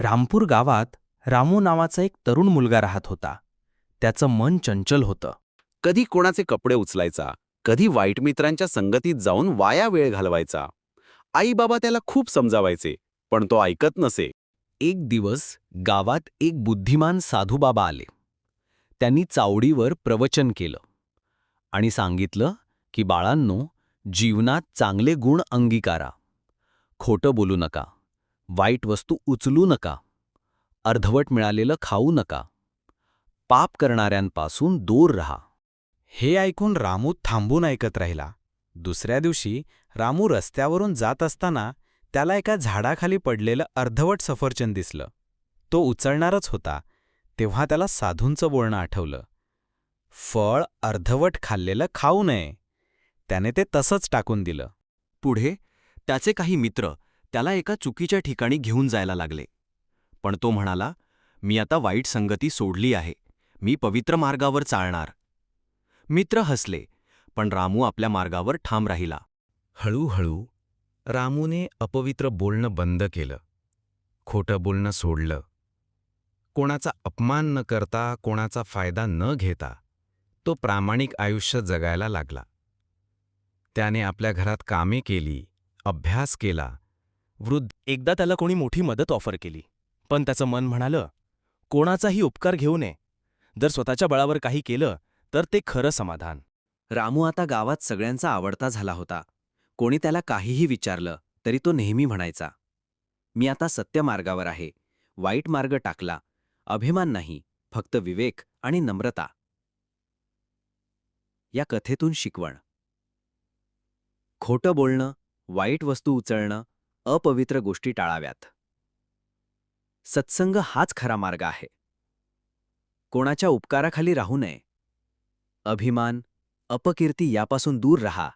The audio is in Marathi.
रामपूर गावात रामू नावाचा एक तरुण मुलगा राहत होता. त्याचं मन चंचल होतं. कधी कोणाचे कपडे उचलायचा कधी वाईट मित्रांच्या संगतीत जाऊन वाया वेळ घालवायचा. आई बाबा त्याला खूप समजावायचे पण तो ऐकत नसे. एक दिवस गावात एक बुद्धिमान साधूबाबा आले. त्यांनी चावडीवर प्रवचन केलं आणि सांगितलं की बाळांनो जीवनात चांगले गुण अंगीकारा. खोटं बोलू नका. वाईट वस्तू उचलू नका. अर्धवट मिळालेलं खाऊ नका. पाप करणाऱ्यांपासून दूर रहा. हे ऐकून रामू थांबून ऐकत राहिला. दुसऱ्या दिवशी रामू रस्त्यावरून जात असताना त्याला एका झाडाखाली पडलेलं अर्धवट सफरचंद दिसलं. तो उचलणारच होता. तेव्हा त्याला साधूंचं बोलणं आठवलं. फळ अर्धवट खाल्लेलं खाऊ नये. त्याने ते तसंच टाकून दिलं. पुढे त्याचे काही मित्र त्याला एका चुकीच्या ठिकाणी घेऊन जायला लागले. पण तो म्हणाला मी आता वाईट संगती सोडली आहे. मी पवित्र मार्गावर चालणार. मित्र हसले पण रामू आपल्या मार्गावर ठाम राहिला. हळूहळू रामूने अपवित्र बोलणं बंद केलं. खोटं बोलणं सोडलं. कोणाचा अपमान न करता कोणाचा फायदा न घेता तो प्रामाणिक आयुष्य जगायला लागला. त्याने आपल्या घरात कामे केली अभ्यास केला वृद्ध एकदा त्याला कोणी मोठी मदत ऑफर केली. पण त्याचं मन म्हणालं कोणाचाही उपकार घेऊ नये. जर स्वतःच्या बळावर काही केलं तर ते खरं समाधान. रामू आता गावात सगळ्यांचा आवडता झाला होता. कोणी त्याला काहीही विचारलं तरी तो नेहमी म्हणायचा मी आता सत्य मार्गावर आहे. वाईट मार्ग टाकला. अभिमान नाही फक्त विवेक आणि नम्रता. या कथेतून शिकवण. खोटं बोलणं वाईट वस्तू उचलणं अपवित्र गोष्टी टाळाव्यात. सत्संग हाच खरा मार्ग आहे. कोणाच्या उपकाराखाली राहू नये. अभिमान अपकीर्ती यापासून दूर रहा.